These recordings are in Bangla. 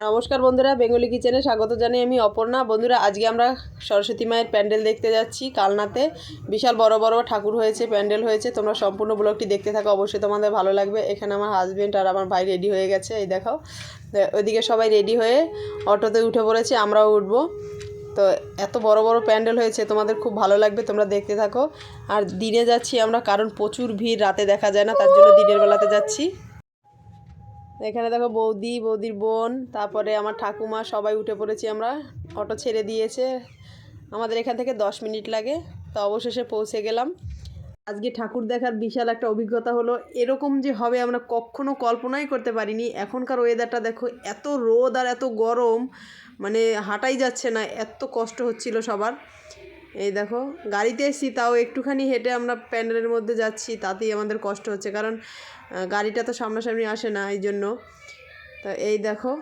নমস্কার বন্ধুরা, বেঙ্গলি কিচেনে স্বাগত জানাই আমি অপর্ণা। বন্ধুরা, আজকে আমরা সরস্বতী মায়ের প্যান্ডেল দেখতে যাচ্ছি কালনাতে। বিশাল বড় বড় ঠাকুর হয়েছে, প্যান্ডেল হয়েছে। তোমরা সম্পূর্ণ ব্লগটি দেখতে থাকো, অবশ্যই তোমাদের ভালো লাগবে। এখানে আমার হাজব্যান্ড আর আমার ভাই রেডি হয়ে গেছে, এই দেখাও। ওইদিকে সবাই রেডি হয়ে অটোতে উঠে পড়েছে, আমরাও উঠবো। তো এত বড় বড় প্যান্ডেল হয়েছে, তোমাদের খুব ভালো লাগবে, তোমরা দেখতে থাকো। আর দিনে যাচ্ছি আমরা, কারণ প্রচুর ভিড়, রাতে দেখা যায় না, তার জন্য দিনের বেলাতে যাচ্ছি। এখানে দেখো বৌদি, বৌদির বোন, তারপরে আমার ঠাকুমা, সবাই উঠে পড়েছি আমরা। অটো ছেড়ে দিয়েছে। আমাদের এখান থেকে দশ মিনিট লাগে, তো অবশেষে পৌঁছে গেলাম। আজকে ঠাকুর দেখার বিশাল একটা অভিজ্ঞতা হলো, এরকম যে হবে আমরা কখনো কল্পনাই করতে পারিনি। এখনকার ওয়েদারটা দেখো, এত রোদ আর এত গরম মানে হাঁটাই যাচ্ছে না, এত কষ্ট হচ্ছিল সবার। এই দেখো, গাড়িতে এসেছি, তাও একটুখানি হেঁটে আমরা প্যান্ডেলের মধ্যে যাচ্ছি, তাতেই আমাদের কষ্ট হচ্ছে। কারণ গাড়িটা তো সামনাসামনি আসে না, এই জন্য। তা এই দেখো,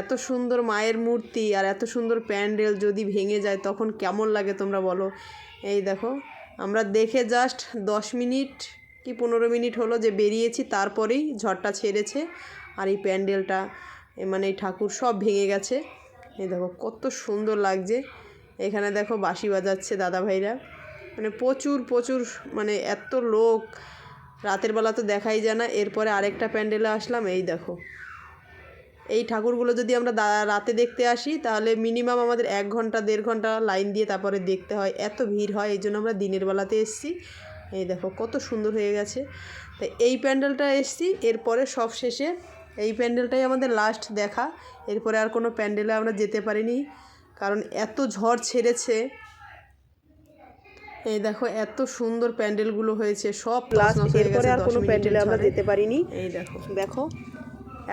এত সুন্দর মায়ের মূর্তি আর এত সুন্দর প্যান্ডেল যদি ভেঙে যায়, তখন কেমন লাগে তোমরা বলো? এই দেখো, আমরা দেখে জাস্ট দশ মিনিট কি পনেরো মিনিট হলো যে বেরিয়েছি, তারপরেই ঝড়টা ছেড়েছে আর এই প্যান্ডেলটা মানে এই ঠাকুর সব ভেঙে গেছে। এই দেখো, কত সুন্দর লাগছে। এখানে দেখো বাঁশি বাজাচ্ছে দাদা ভাইরা মানে প্রচুর প্রচুর মানে এত লোক। রাতের বেলা তো দেখাই যায় না। এরপরে আরেকটা প্যান্ডেলে আসলাম, এই দেখো। এই ঠাকুরগুলো যদি আমরা রাতে দেখতে আসি, তাহলে মিনিমাম আমাদের এক ঘণ্টা, দেড় ঘণ্টা লাইন দিয়ে তারপরে দেখতে হয়। এত ভিড় হয়, এই জন্য আমরা দিনের বেলাতে এসছি। এই দেখো, কত সুন্দর হয়ে গেছে। তো এই প্যান্ডেলটা এসছি, এরপরে সব শেষে এই প্যান্ডেলটাই আমাদের লাস্ট দেখা। এরপরে আর কোনো প্যান্ডেলে আমরা যেতে পারিনি। কারণ এত ঝড় ছেড়েছে। এই দেখো এত সুন্দর প্যান্ডেলগুলো হয়েছে সব লাস্ট এরপরে আর কোনো প্যান্ডেলে আমরা যেতে পারিনি। এই দেখো। দেখো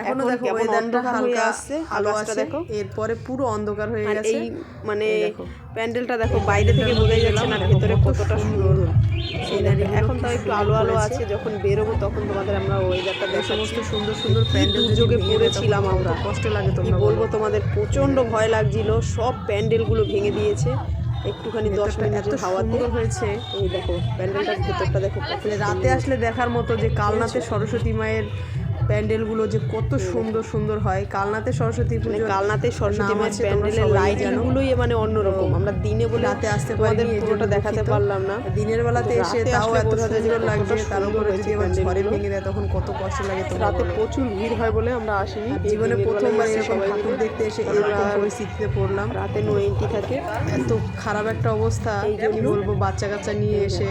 এখনও দেখো ওয়েদারটা হালকা আসছে আলো আসছে দেখো। এরপরে পুরো অন্ধকার হয়ে গেছে। এই মানে প্যান্ডেলটা দেখো বাইরে থেকে বোঝাই যাচ্ছে না ভেতরে কতটা সুন্দর। সিনারি এখন তাও একটু আলো আলো আছে যখন বেরোবো তখন তোমাদের আমরা ওয়েদারটা দেখ সমস্ত সুন্দর সুন্দর প্যান্ডেল যোগে পড়েছিলাম আমরা। কষ্ট লাগে তোমরা বলব তোমাদের? প্রচণ্ড ভয় লাগছিল সব প্যান্ডেলগুলো ভেঙে দিয়েছে। একটুখানি দশ মিনিট হাওয়াতে। হয়েছে। এই দেখো প্যান্ডেলটার ভেতরটা দেখো রাতে আসলে দেখার মতো যে কালনাতে সরস্বতী মায়ের প্যান্ডেলগুলো যে কত সুন্দর সুন্দর হয়। কালনাতে সরস্বতী পুজো কালনাতে সরস্বতী মায়ের প্যান্ডেলের লাইটিংগুলোই মানে অন্যরকম। আমরা দিনে বলে রাতে আসতে পারি পুরোটা দেখাতে পারলাম না। দিনের বেলাতে এসে তাও এত সুন্দর লাগছে তার উপরে যদি আবার ঝড়ে ভেঙে দেয় তখন কত কষ্ট লাগে তো রাতে প্রচুর ভিড় হয় বলে আমরা আসিনি। জীবনে প্রথমবার এরকম ঠাকুর দেখতে এসে এরকম পরিস্থিতিতে পড়লাম। রাতে নো এন্ট্রি থাকে। এত খারাপ একটা অবস্থা বলব বাচ্চা কাচ্চা নিয়ে এসে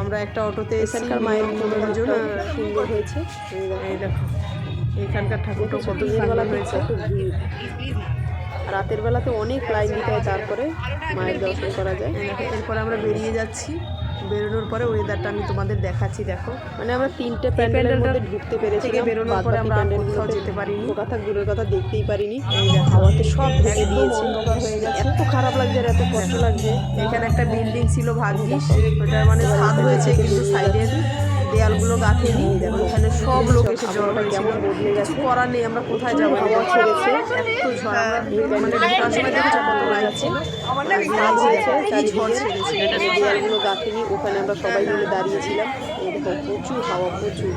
আমরা একটা অটোতে এখানকার মায়ের পনেরো সুন্দর হয়েছে। এই দেখো এখানকার ঠাকুরটা কত সুন্দর হয়েছে। রাতের বেলাতে অনেক লাইন দিতে হয় তারপরে মায়ের দর্শন করা যায়। এরপরে আমরা বেরিয়ে যাচ্ছি। বেরোনোর পরে ওয়েদারটা আমি তোমাদের দেখাচ্ছি দেখো। মানে আমরা তিনটে প্যান্ডেলের মধ্যে ঢুকতে পেরেছি বেরোনোর পরে আমরা কোথাও যেতে পারিনি। কথা দূরের কথা দেখতেই পারিনি। হাওয়াতে সব ভেঙে দিয়েছে। এত খারাপ লাগছে আর এত কষ্ট লাগছে। এখানে একটা বিল্ডিং ছিল ভাগ্যিস ওটা মানে ছাদ হয়েছে কিন্তু সাইডের। দেয়ালগুলো গাঁথেনি ওখানে সব লোক এসে জড়ো হয়ে কেমন বদলে গেছে। করার নেই আমরা কোথায় যাব? ছেড়েছে এত ঝড় মানে ঢোকার সময় দেখেছ কত লাগছে এই ঝড় ছেড়েছে দেয়ালগুলো গাঁথেনি ওখানে আমরা সবাই মিলে দাঁড়িয়েছিলাম। প্রচুর হাওয়া প্রচুর।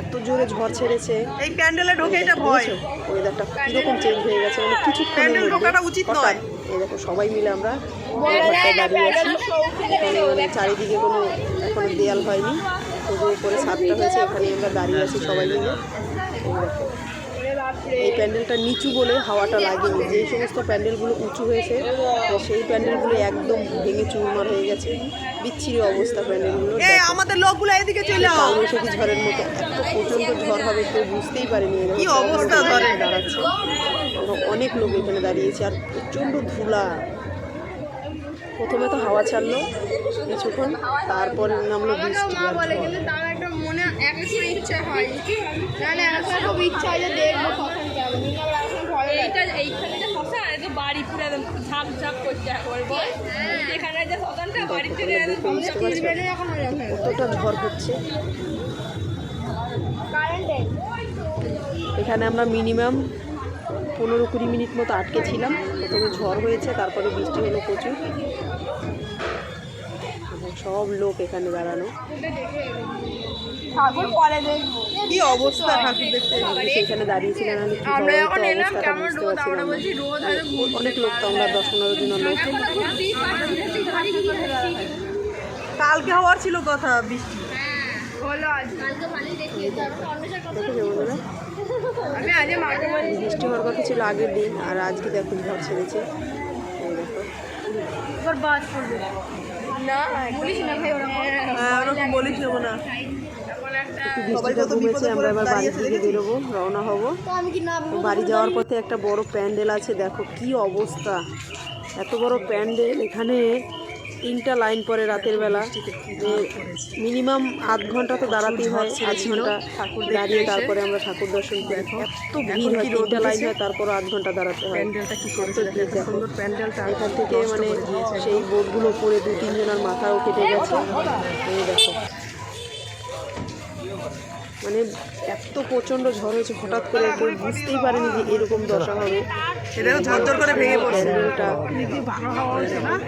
এত জোরে ঝড় ছেড়েছে। এই প্যান্ডেলে ঢোকে এটা ভয়। ওয়েদারটা কীরকম চেঞ্জ হয়ে গেছে। মানে কিছুক্ষণের ঢোকাটা উচিত নয়। এই দেখো সবাই মিলে আমরা দাঁড়িয়ে আছি। চারিদিকে কোনো এখনও দেয়াল হয়নি। তবু উপরে ছাদটা হয়েছে এখানে আমরা দাঁড়িয়ে আছি সবাই মিলে। এই প্যান্ডেলটা নিচু বলে হাওয়াটা লাগেনি। যে সমস্ত প্যান্ডেলগুলো উঁচু হয়েছে তো সেই প্যান্ডেলগুলো একদম ভেঙে চুরমার হয়ে গেছে। বিচ্ছিরি অবস্থা প্যান্ডেলগুলো। আমাদের লোকগুলো এদিকে চলে ঝড়ের মতো এত প্রচণ্ড ঝড় হবে কেউ বুঝতেই পারেনি এরকম কি অবস্থা? দাঁড়াচ্ছে। আমরা অনেক লোক এখানে দাঁড়িয়েছে আর প্রচণ্ড ধুলা। প্রথমে তো হাওয়া ছাড়লো কিছুক্ষণ, তারপর নামলো বৃষ্টি ঝড় হচ্ছে। এখানে আমরা মিনিমাম পনেরো কুড়ি মিনিট মতো আটকে ছিলাম। প্রথমে ঝড় হয়েছে তারপরে বৃষ্টি হলো প্রচুর। সব লোক এখানে দাঁড়ানো। কি অবস্থা ঠাকুর দেখতে? সেখানে দাঁড়িয়েছিলেন অনেক লোক তো আমরা দশ পনেরো লোক কালকে হওয়ার ছিল কথা বৃষ্টি। হলো আজ। কালকে ভালোই দেখি দেখেছ বন্ধুরা আমি আজকে মাকে বলি বৃষ্টি হওয়ার কথা ছিল আগের দিন আর আজকে দেখো ঝড় ছেড়েছে। হ্যাঁ আমরা এবার বাড়ি থেকে বেরোবো রওনা হব। তো আমি কি না বাড়ি যাওয়ার পথে একটা বড় প্যান্ডেল আছে দেখো কি অবস্থা। এত বড় প্যান্ডেল এখানে তিনটা লাইন পরে রাতের বেলা মিনিমাম আধ ঘণ্টা তো দাঁড়াতেই হয় আধ ঘণ্টা ঠাকুর দাঁড়িয়ে তারপরে আমরা ঠাকুর দর্শন করি। এত ভিড় হয় তিনটা লাইন হয় তারপর আধ ঘণ্টা দাঁড়াতে হয়। এখান থেকে মানে সেই বোর্ডগুলো পরে দু তিনজনের মাথাও কেটে গেছে। এই দেখো। মানে এত প্রচণ্ড ঝড় হয়েছে হঠাৎ করে কেউ বুঝতেই পারেনি যে এরকম দশা হবে।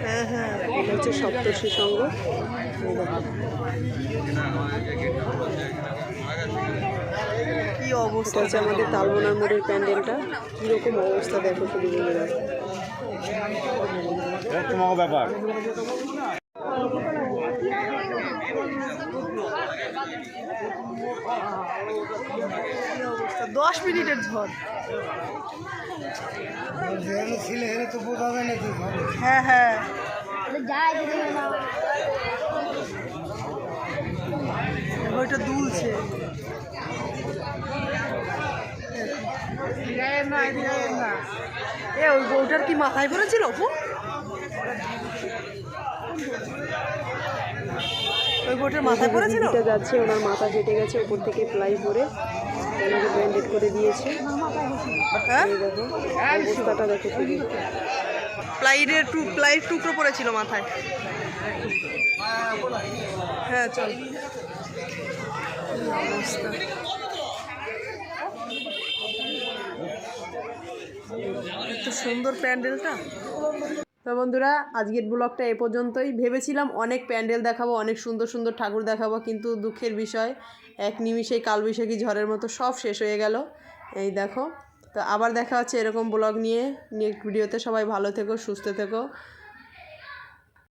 হ্যাঁ হ্যাঁ। এটা হচ্ছে সপ্তর্ষি সঙ্গ। এই কি অবস্থা? হচ্ছে আমাদের তালবোনার মোড়ের প্যান্ডেলটা। কীরকম অবস্থা দেখো শুধু ব্যাপার। দশ মিনিটের ঝড়। হ্যাঁ হ্যাঁ। না ওইটা দুলছে। এ ওই বউটার কি মাথায় পড়েছিল অপু? ওই বউটার মাথায় পড়েছিল? যাচ্ছে ওনার মাথা ফেটে গেছে উপর থেকে প্লাই পরে ওনাকে ব্যান্ডেড করে দিয়েছে। হ্যাঁ? অবস্থাটা দেখো শুধু প্লাইয়ের টু প্লাইয়ের টুকরো পড়েছিল মাথায়। হ্যাঁ চল। এত সুন্দর প্যান্ডেলটা। তো বন্ধুরা, আজকের ব্লগটা এ পর্যন্তই। ভেবেছিলাম অনেক প্যান্ডেল দেখাবো, অনেক সুন্দর সুন্দর ঠাকুর দেখাবো, কিন্তু দুঃখের বিষয়, এক নিমিষেই কালবৈশাখী ঝড়ের মতো সব শেষ হয়ে গেল। এই দেখো, তো আবার দেখা হচ্ছে এরকম ব্লগ নিয়ে। নেক্সট ভিডিওতে সবাই ভালো থেকো, সুস্থ থেকো।